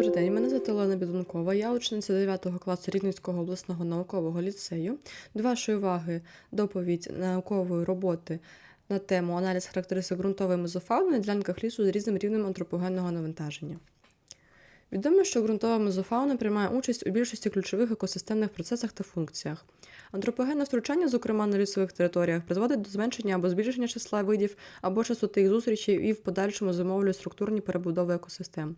Добрий день, мене звати Олена Бідункова, я учениця 9 класу Рівненського обласного наукового ліцею. До вашої уваги доповідь наукової роботи на тему аналіз характеристик ґрунтової мезофауни на ділянках лісу з різним рівнем антропогенного навантаження. Відомо, що ґрунтова мезофауна приймає участь у більшості ключових екосистемних процесах та функціях. Антропогенне втручання, зокрема на лісових територіях, призводить до зменшення або збільшення числа видів або частоти їх зустрічей і в подальшому зумовлює структурні перебудови екосистем.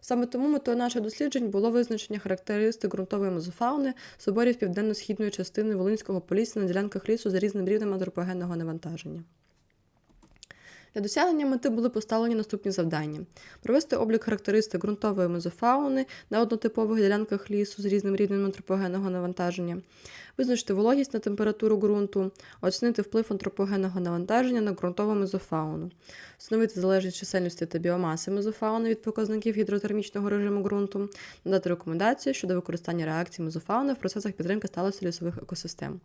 Саме тому метою наших досліджень було визначення характеристик ґрунтової мезофауни соборів південно-східної частини Волинського полісся на ділянках лісу за різним рівнем антропогенного навантаження. Для досягнення мети були поставлені наступні завдання: провести облік характеристик ґрунтової мезофауни на однотипових ділянках лісу з різним рівнем антропогенного навантаження, визначити вологість на температуру ґрунту, оцінити вплив антропогенного навантаження на ґрунтову мезофауну, встановити залежність чисельності та біомаси мезофауни від показників гідротермічного режиму ґрунту, надати рекомендації щодо використання реакцій мезофауни в процесах підтримки сталості лісових екосистем.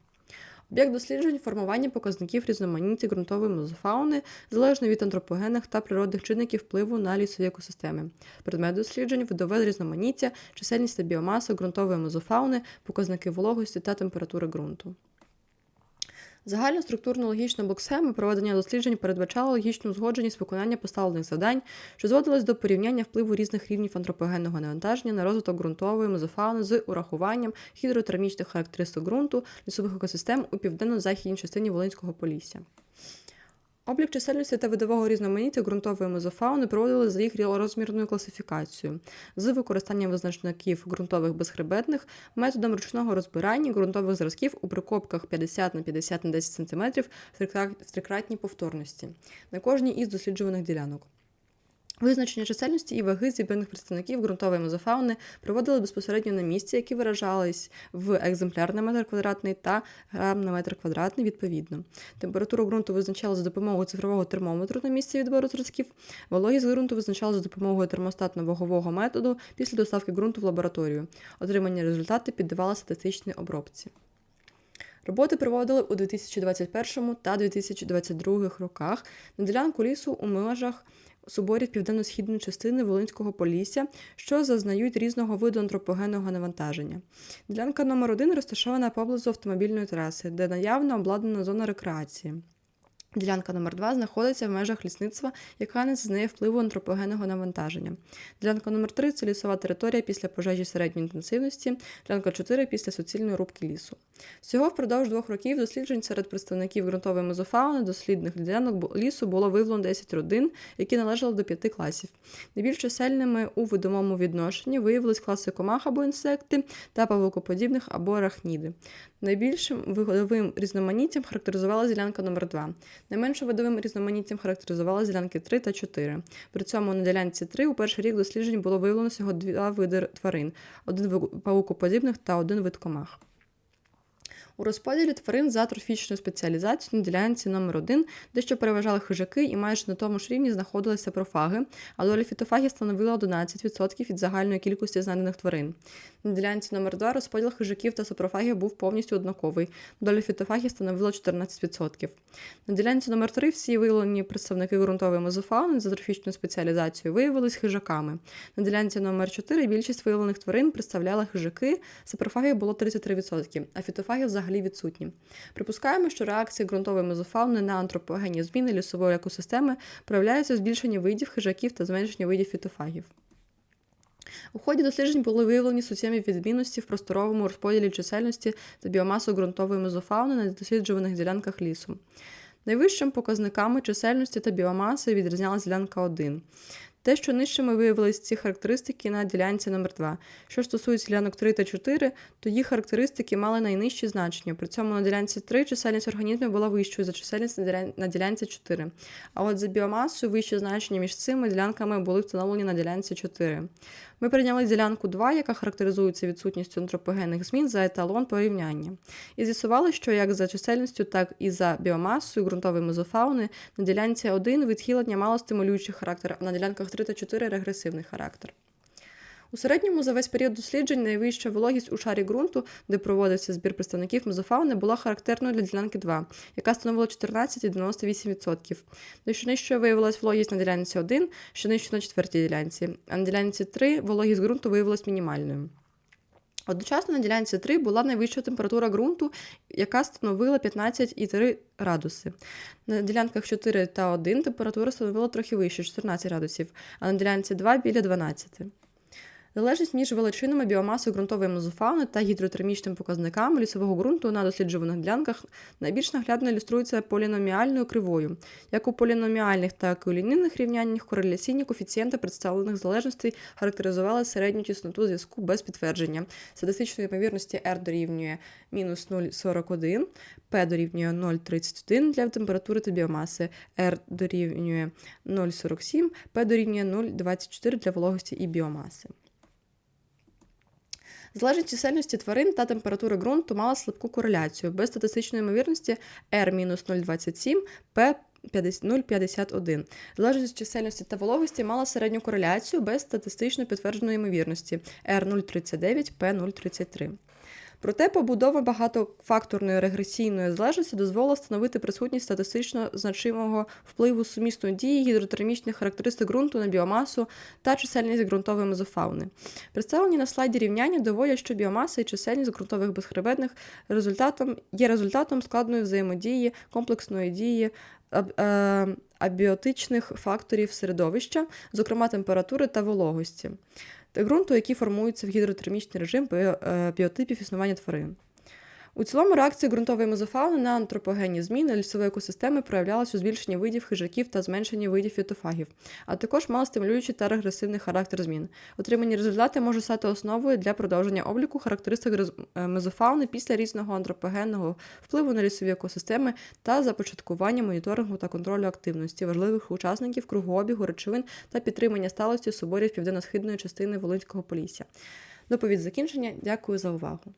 Об'єкт досліджень формування показників різноманіття ґрунтової мезофауни залежно від антропогенних та природних чинників впливу на лісові екосистеми. Предмет досліджень видове різноманіття, чисельність та біомаса ґрунтової мезофауни, показники вологості та температури ґрунту. Загальна структурно логічна блок-схема проведення досліджень передбачала логічну узгодженість виконання поставлених завдань, що зводилось до порівняння впливу різних рівнів антропогенного навантаження на розвиток ґрунтової мезофауни з урахуванням гідротермічних характеристик ґрунту лісових екосистем у південно-західній частині Волинського полісся. Облік чисельності та видового різноманіття ґрунтової мезофауни проводили за їх розмірною класифікацією з використанням визначників ґрунтових безхребетних, методом ручного розбирання ґрунтових зразків у прикопках 50 на 50 на 10 см в трикратній повторності на кожній із досліджуваних ділянок. Визначення чисельності і ваги зібраних представників ґрунтової мезофауни проводили безпосередньо на місці, які виражались в екземпляр на метр квадратний та грам на метр квадратний відповідно. Температуру ґрунту визначали за допомогою цифрового термометру на місці відбору зразків, вологість ґрунту визначали за допомогою термостатно-вагового методу після доставки ґрунту в лабораторію. Отримані результати піддавали статистичній обробці. Роботи проводили у 2021 та 2022 роках на ділянку лісу у межах соборів південно-східної частини Волинського Полісся, що зазнають різного виду антропогенного навантаження. Ділянка номер 1 розташована поблизу автомобільної траси, де наявно обладнана зона рекреації. Ділянка номер 2 знаходиться в межах лісництва, яка не зазнає впливу антропогенного навантаження. Ділянка номер 3 це лісова територія після пожежі середньої інтенсивності, ділянка 4 після суцільної рубки лісу. Всього впродовж двох років досліджень серед представників ґрунтової мезофауни дослідних ділянок лісу було виявлено 10 родин, які належали до п'яти класів. Найбільш чисельними у видомому відношенні виявились класи комах або інсекти та павукоподібних або арахніди. Найбільшим видовим різноманіттям характеризувалася ділянка номер 2 Найменшим видовим різноманіттям характеризували ділянки 3 та 4. При цьому на ділянці 3 у перший рік досліджень було виявлено всього два види тварин: один вид паукоподібних та один вид комах. У розподілі тварин за трофічною спеціалізацією на ділянці номер 1 дещо переважали хижаки і майже на тому ж рівні знаходилися профаги, а доля фітофагів становила 11% від загальної кількості знайдених тварин. На ділянці номер 2 розподіл хижаків та сапрофагів був повністю однаковий. Доля фітофагів становила 14%. На ділянці номер 3 всі виявлені представники ґрунтової мезофауни за трофічною спеціалізацією виявились хижаками. На ділянці номер 4 більшість виявлених тварин представляли хижаки, сапрофагів було 33%, а фітофагів взагалі відсутні. Припускаємо, що реакції ґрунтової мезофауни на антропогенні зміни лісової екосистеми проявляються в збільшенні видів хижаків та зменшенні видів фітофагів. У ході досліджень були виявлені суттєві відмінності в просторовому розподілі чисельності та біомасу ґрунтової мезофауни на досліджуваних ділянках лісу. Найвищим показниками чисельності та біомаси відрізнялася ділянка 1. Те, що нижчими виявилися ці характеристики на ділянці номер 2 Що стосується ділянок 3 та 4, то їх характеристики мали найнижчі значення. При цьому на ділянці 3 чисельність організмів була вищою за чисельність на ділянці 4. А от за біомасою вищі значення між цими ділянками були встановлені на ділянці 4. Ми прийняли ділянку 2, яка характеризується відсутністю антропогенних змін за еталон порівняння. І з'ясували, що як за чисельністю, так і за біомасою ґрунтової мезофауни на ділянці 1 відхилення мало стимулюючий характер, а на ділянках 3 та 4 регресивний характер. У середньому за весь період досліджень найвища вологість у шарі ґрунту, де проводився збір представників мезофауни, була характерною для ділянки 2, яка становила 14,98%. Дещо нижчою виявилась вологість на ділянці 1, що нижче на четвертій ділянці, а на ділянці 3 вологість ґрунту виявилась мінімальною. Одночасно на ділянці 3 була найвища температура ґрунту, яка становила 15,3 градуси. На ділянках 4 та 1 температура становила трохи вище 14 градусів, а на ділянці 2 біля 12. Залежність між величинами біомаси ґрунтової мезофауни та гідротермічними показниками лісового ґрунту на досліджуваних ділянках найбільш наглядно ілюструється поліноміальною кривою. Як у поліноміальних, так і у лінійних рівняннях кореляційні коефіцієнти представлених залежностей характеризували середню тісноту зв'язку без підтвердження. Статистичної ймовірності R дорівнює мінус 0,41, P дорівнює 0,31 для температури та біомаси, R дорівнює 0,47, P дорівнює 0,24 для вологості і біомаси. Залежність чисельності тварин та температури ґрунту мала слабку кореляцію без статистичної ймовірності R-0,27, P 0,51. Залежність чисельності та вологості мала середню кореляцію без статистично підтвердженої ймовірності R0,39, P 0,33. Проте побудова багатофакторної регресійної залежності дозволила встановити присутність статистично значимого впливу сумісної дії гідротермічних характеристик ґрунту на біомасу та чисельність ґрунтової мезофауни. Представлені на слайді рівняння доводять, що біомаса і чисельність ґрунтових безхребетних результатом, є результатом складної взаємодії, комплексної дії е, абіотичних факторів середовища, зокрема температури та вологості ґрунту, які формуються в гідротермічний режим е, біотипів існування тварин. У цілому реакція ґрунтової мезофауни на антропогенні зміни лісової екосистеми проявлялась у збільшенні видів хижаків та зменшенні видів фітофагів, а також мала стимулюючий та регресивний характер змін. Отримані результати можуть стати основою для продовження обліку характеристик е, мезофауни після різного антропогенного впливу на лісові екосистеми та започаткування моніторингу та контролю активності важливих учасників кругообігу речовин та підтримання сталості соборів південно-східної частини Волинського полісся. Доповідь закінчення. Дякую за увагу.